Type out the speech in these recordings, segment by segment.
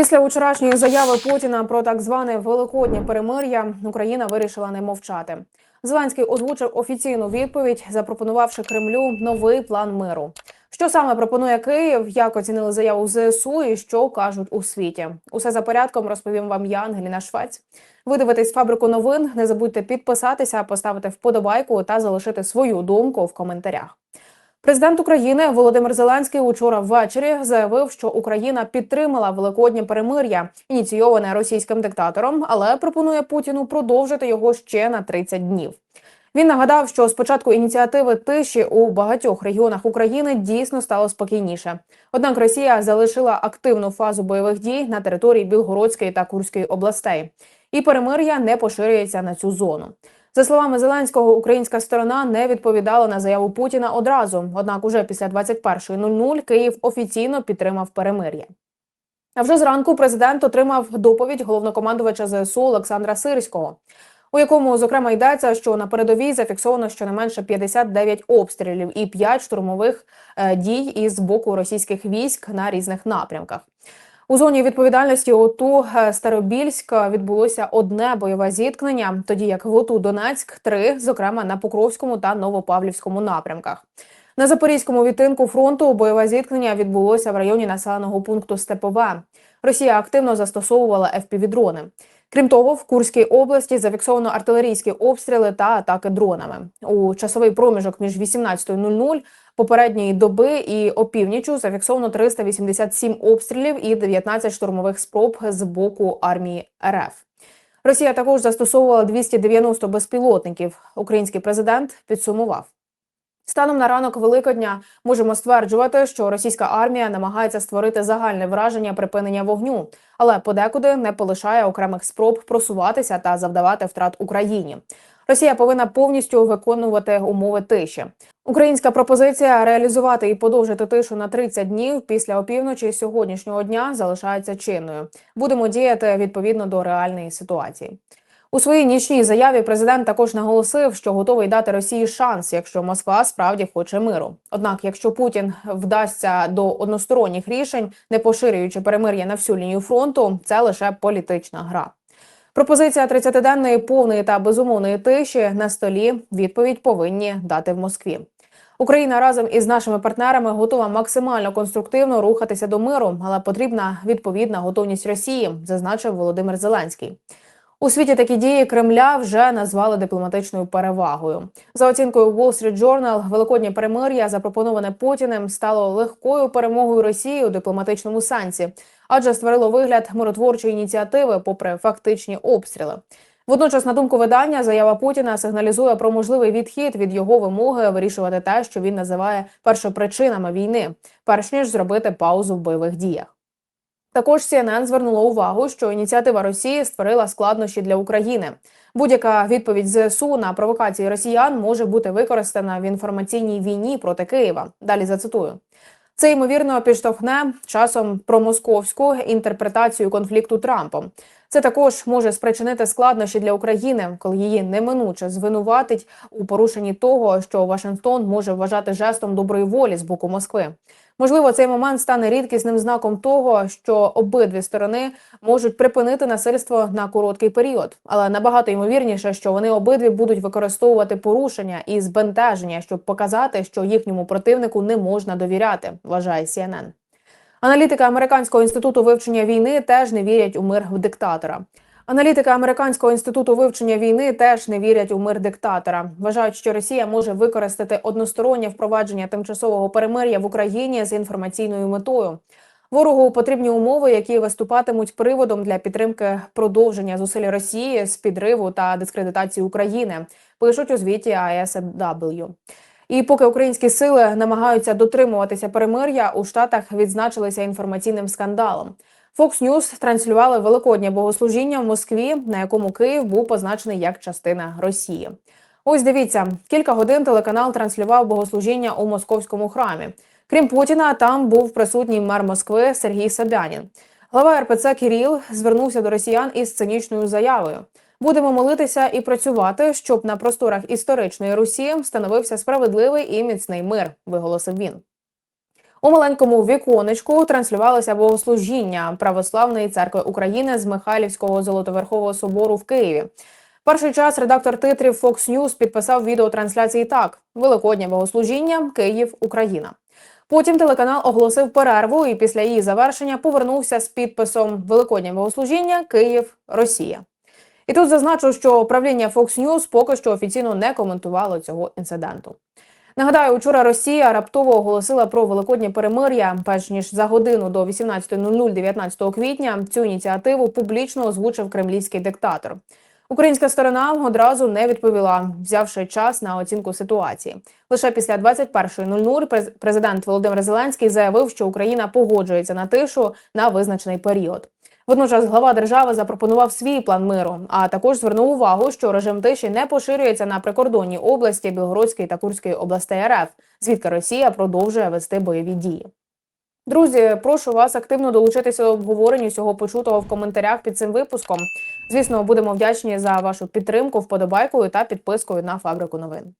Після вчорашньої заяви Путіна про так зване великоднє перемир'я Україна вирішила не мовчати. Зеленський озвучив офіційну відповідь, запропонувавши Кремлю новий план миру. Що саме пропонує Київ, як оцінили заяву ЗСУ і що кажуть у світі? Усе за порядком розповім вам я, Ангеліна Швець. Ви дивитесь фабрику новин. Не забудьте підписатися, поставити вподобайку та залишити свою думку в коментарях. Президент України Володимир Зеленський учора ввечері заявив, що Україна підтримала великоднє перемир'я, ініційоване російським диктатором, але пропонує Путіну продовжити його ще на 30 днів. Він нагадав, що з початку ініціативи тиші у багатьох регіонах України дійсно стало спокійніше. Однак Росія залишила активну фазу бойових дій на території Білгородської та Курської областей, і перемир'я не поширюється на цю зону. За словами Зеленського, українська сторона не відповідала на заяву Путіна одразу. Однак, уже після 21.00 Київ офіційно підтримав перемир'я. А вже зранку президент отримав доповідь головнокомандувача ЗСУ Олександра Сирського, у якому зокрема йдеться, що на передовій зафіксовано щонайменше 59 обстрілів і 5 штурмових е, дій із боку російських військ на різних напрямках. У зоні відповідальності ОТУ е, Старобільськ відбулося одне бойове зіткнення, тоді як в ОТУ Донецьк три, зокрема на Покровському та Новопавлівському напрямках. На запорізькому відтинку фронту бойове зіткнення відбулося в районі населеного пункту Степове. Росія активно застосовувала FPV-дрони. Крім того, в Курській області зафіксовано артилерійські обстріли та атаки дронами. У часовий проміжок між 18.00 попередньої доби і опівнічу зафіксовано 387 обстрілів і 19 штурмових спроб з боку армії РФ. Росія також застосовувала 290 безпілотників. Український президент підсумував. Станом на ранок Великодня можемо стверджувати, що російська армія намагається створити загальне враження припинення вогню, але подекуди не полишає окремих спроб просуватися та завдавати втрат Україні. Росія повинна повністю виконувати умови тиші. Українська пропозиція реалізувати і подовжити тишу на 30 днів після опівночі сьогоднішнього дня залишається чинною. Будемо діяти відповідно до реальної ситуації. У своїй нічній заяві президент також наголосив, що готовий дати Росії шанс, якщо Москва справді хоче миру. Однак, якщо Путін вдасться до односторонніх рішень, не поширюючи перемир'я на всю лінію фронту, це лише політична гра. Пропозиція 30-денної повної та безумовної тиші на столі відповідь повинні дати в Москві. Україна разом із нашими партнерами готова максимально конструктивно рухатися до миру, але потрібна відповідна готовність Росії, зазначив Володимир Зеленський. У світі такі дії Кремля вже назвали дипломатичною перевагою. За оцінкою Wall Street Journal, великоднє перемир'я, запропоноване Путіним, стало легкою перемогою Росії у дипломатичному сенсі, адже створило вигляд миротворчої ініціативи, попри фактичні обстріли. Водночас, на думку видання, заява Путіна сигналізує про можливий відхід від його вимоги вирішувати те, що він називає першопричинами війни, перш ніж зробити паузу в бойових діях. Також CNN звернула увагу, що ініціатива Росії створила складнощі для України. Будь-яка відповідь ЗСУ на провокації росіян може бути використана в інформаційній війні проти Києва. Далі зацитую. Це ймовірно підштовхне часом про московську інтерпретацію конфлікту Трампом. Це також може спричинити складнощі для України, коли її неминуче звинуватить у порушенні того, що Вашингтон може вважати жестом доброї волі з боку Москви. Можливо, цей момент стане рідкісним знаком того, що обидві сторони можуть припинити насильство на короткий період, але набагато ймовірніше, що вони обидві будуть використовувати порушення і збентеження, щоб показати, що їхньому противнику не можна довіряти. Вважає CNN. Аналітики американського інституту вивчення війни теж не вірять у мир диктатора. Аналітики американського інституту вивчення війни теж не вірять у мир диктатора. Вважають, що Росія може використати одностороннє впровадження тимчасового перемир'я в Україні з інформаційною метою. Ворогу потрібні умови, які виступатимуть приводом для підтримки продовження зусиль Росії з підриву та дискредитації України. Пишуть у звіті ISW. І поки українські сили намагаються дотримуватися перемир'я, у штатах відзначилися інформаційним скандалом. Fox News транслювали великоднє богослужіння в Москві, на якому Київ був позначений як частина Росії. Ось дивіться, кілька годин телеканал транслював богослужіння у московському храмі. Крім Путіна, там був присутній мер Москви Сергій Собянін. Глава РПЦ Кіріл звернувся до росіян із цинічною заявою. Будемо молитися і працювати, щоб на просторах історичної Русі встановився справедливий і міцний мир, виголосив він. У маленькому віконечку транслювалося богослужіння православної церкви України з Михайлівського золотоверхового собору в Києві. Перший час редактор титрів Fox News підписав відеотрансляції так: Великоднє богослужіння, Київ, Україна. Потім телеканал оголосив перерву і після її завершення повернувся з підписом Великоднє богослужіння, Київ, Росія. І тут зазначу, що правління Fox News поки що офіційно не коментувало цього інциденту. Нагадаю, вчора Росія раптово оголосила про великоднє перемир'я. Перш ніж за годину до 18.00 19 квітня цю ініціативу публічно озвучив кремлівський диктатор. Українська сторона одразу не відповіла, взявши час на оцінку ситуації. Лише після 21.00 през- президент Володимир Зеленський заявив, що Україна погоджується на тишу на визначений період. Водночас глава держави запропонував свій план миру, а також звернув увагу, що режим тиші не поширюється на прикордонні області Білгородської та Курської областей РФ, звідки Росія продовжує вести бойові дії. Друзі, прошу вас активно долучитися до обговорення всього почутого в коментарях під цим випуском. Звісно, будемо вдячні за вашу підтримку, вподобайкою та підпискою на фабрику новин.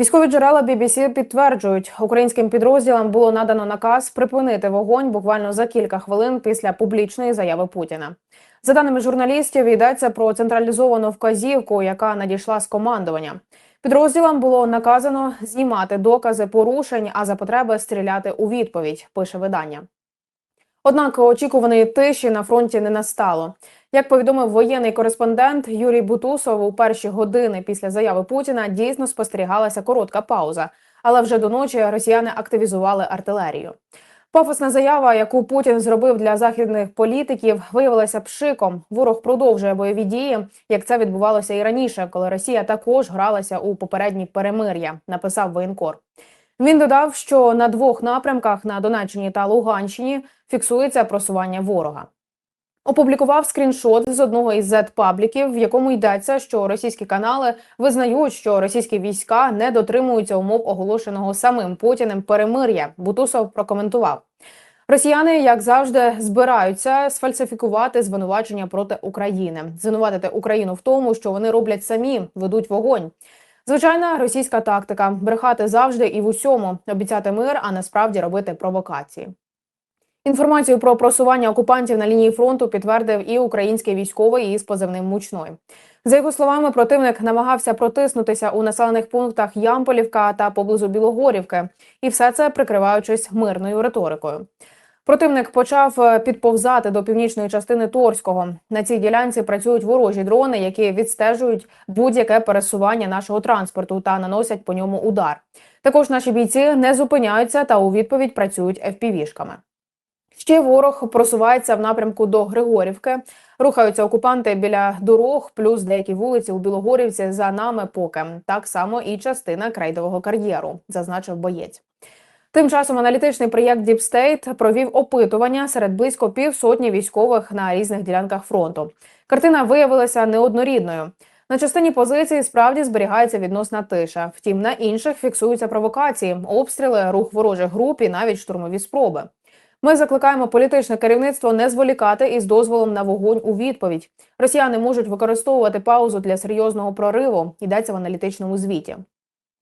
Військові джерела BBC підтверджують, українським підрозділам було надано наказ припинити вогонь буквально за кілька хвилин після публічної заяви Путіна. За даними журналістів, йдеться про централізовану вказівку, яка надійшла з командування. Підрозділам було наказано знімати докази порушень, а за потреби стріляти у відповідь. Пише видання. Однак очікуваної тиші на фронті не настало. Як повідомив воєнний кореспондент Юрій Бутусов, у перші години після заяви Путіна дійсно спостерігалася коротка пауза, але вже до ночі росіяни активізували артилерію. Пафосна заява, яку Путін зробив для західних політиків, виявилася пшиком. Ворог продовжує бойові дії, як це відбувалося і раніше, коли Росія також гралася у попередні перемир'я. Написав воєнкор. Він додав, що на двох напрямках на Донеччині та Луганщині фіксується просування ворога. Опублікував скріншот з одного із Z-пабліків, в якому йдеться, що російські канали визнають, що російські війська не дотримуються умов оголошеного самим Путіним перемир'я. Бутусов прокоментував. Росіяни, як завжди, збираються сфальсифікувати звинувачення проти України, звинуватити Україну в тому, що вони роблять самі, ведуть вогонь. Звичайна російська тактика брехати завжди і в усьому, обіцяти мир, а насправді робити провокації. Інформацію про просування окупантів на лінії фронту підтвердив і український військовий із позивним мучной. За його словами, противник намагався протиснутися у населених пунктах Ямполівка та поблизу Білогорівки, і все це прикриваючись мирною риторикою. Противник почав е, підповзати до північної частини Торського. На цій ділянці працюють ворожі дрони, які відстежують будь-яке пересування нашого транспорту та наносять по ньому удар. Також наші бійці не зупиняються та у відповідь працюють FPV-шками. Ще ворог просувається в напрямку до Григорівки. Рухаються окупанти біля дорог, плюс деякі вулиці у Білогорівці за нами поки. Так само і частина крейдового кар'єру, зазначив боєць. Тим часом аналітичний проєкт Deep State провів опитування серед близько півсотні військових на різних ділянках фронту. Картина виявилася неоднорідною. На частині позицій справді зберігається відносна тиша. Втім, на інших фіксуються провокації, обстріли, рух ворожих груп і навіть штурмові спроби. Ми закликаємо політичне керівництво не зволікати із дозволом на вогонь у відповідь. Росіяни можуть використовувати паузу для серйозного прориву. Йдеться в аналітичному звіті.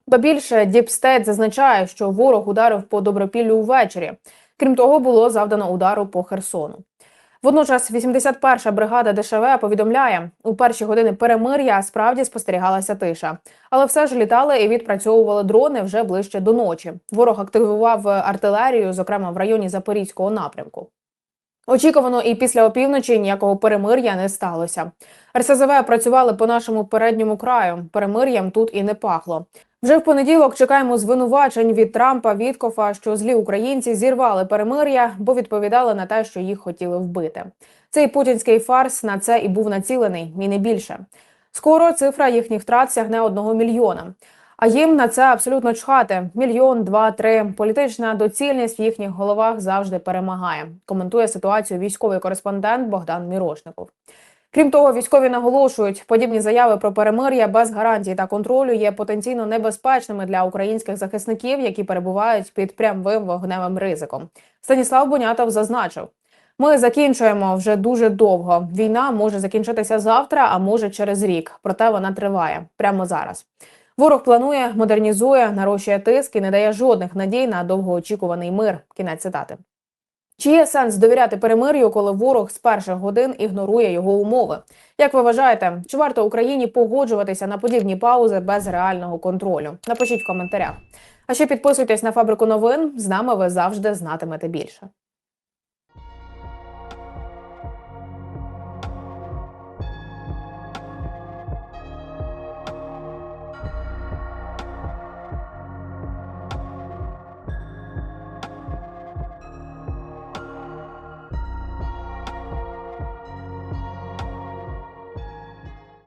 Ба більше Діпстейт зазначає, що ворог ударив по добропіллю ввечері. Крім того, було завдано удару по Херсону. Водночас, 81-ша бригада ДШВ повідомляє, у перші години перемир'я справді спостерігалася тиша, але все ж літали і відпрацьовували дрони вже ближче до ночі. Ворог активував артилерію, зокрема в районі Запорізького напрямку. Очікувано, і після опівночі ніякого перемир'я не сталося. РСЗВ працювали по нашому передньому краю. Перемир'ям тут і не пахло. Вже в понеділок чекаємо звинувачень від Трампа Віткофа, що злі українці зірвали перемир'я, бо відповідали на те, що їх хотіли вбити. Цей путінський фарс на це і був націлений, і не більше. Скоро цифра їхніх втрат сягне одного мільйона. А їм на це абсолютно чхати. Мільйон, два, три. Політична доцільність в їхніх головах завжди перемагає. Коментує ситуацію військовий кореспондент Богдан Мірошников. Крім того, військові наголошують, подібні заяви про перемир'я без гарантій та контролю є потенційно небезпечними для українських захисників, які перебувають під прямим вогневим ризиком. Станіслав Бонятов зазначив. Ми закінчуємо вже дуже довго. Війна може закінчитися завтра, а може через рік. Проте вона триває прямо зараз. Ворог планує, модернізує, нарощує тиск і не дає жодних надій на довгоочікуваний мир. Кінець цитати. Чи є сенс довіряти перемир'ю, коли ворог з перших годин ігнорує його умови? Як ви вважаєте, чи варто Україні погоджуватися на подібні паузи без реального контролю? Напишіть в коментарях. А ще підписуйтесь на фабрику новин. З нами ви завжди знатимете більше.